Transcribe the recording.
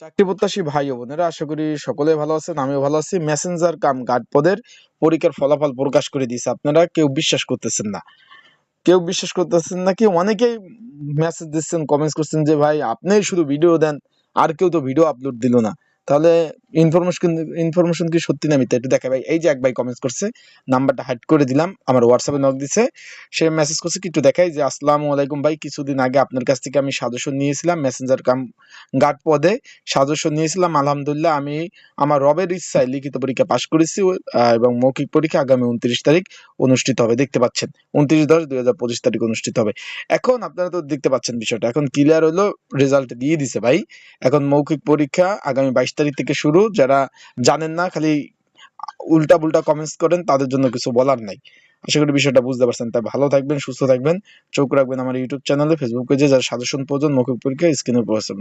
চাকরি প্রত্যাশী ভাই বোনেরা, আশা করি সকলে ভালো আছেন, আমিও ভালো আছি। মেসেঞ্জার কাম গার্ড পদের পরীক্ষার ফলাফল প্রকাশ করে দিয়েছে। আপনারা কেউ বিশ্বাস করতেছেন না। কেউ বিশ্বাস করতেছেন না কি? অনেকেই মেসেজ দিচ্ছেন কমেন্টস করছেন যে, ভাই, আপনি শুধু ভিডিও দেন, আর কেউ তো ভিডিও আপলোড দিল না। তাহলে ইনফরমেশন ইনফরমেশন কি সত্যি না মিথ্যা? একটু দেখা ভাই। এই যে এক ভাই কমেন্টস করছে নাম্বারটা হাইড করে দিলাম, আমার হোয়াটসঅ্যাপে নক দিছে। সে মেসেজ করছে কি একটু দেখাই যে, আসসালামু আলাইকুম ভাই, কিছুদিন আগে আপনার কাছ থেকে আমি সাজেশন নিয়েছিলাম মেসেঞ্জার কাম গার্ড পদে সাজেশন নিয়েছিলাম। আলহামদুলিল্লাহ, আমি আমার রবের ইচ্ছায় লিখিত পরীক্ষা পাশ করেছি এবং মৌখিক পরীক্ষা আগামী উনত্রিশ তারিখ অনুষ্ঠিত হবে। দেখতে পাচ্ছেন, উনত্রিশ দশ দুই হাজার পঁচিশ তারিখ অনুষ্ঠিত হবে। এখন আপনারা তো দেখতে পাচ্ছেন বিষয়টা। এখন ক্লিয়ার হলো রেজাল্ট দিয়ে দিছে ভাই। এখন মৌখিক পরীক্ষা আগামী বাইশ তারিখ থেকে শুরু, যারা জানেন না, খালি উল্টা পুল্টা কমেন্টস করেন, তাদের জন্য কিছু বলার নাই। আশা করি বিষয়টা বুঝতে পারছেন। তাই ভালো থাকবেন, সুস্থ থাকবেন। চোখ রাখবেন আমার ইউটিউব চ্যানেলে ফেসবুক পেজে যারা সাজেশন প্রয়োজন মৌখিক পরীক্ষা স্ক্রিনে প্রস্তাব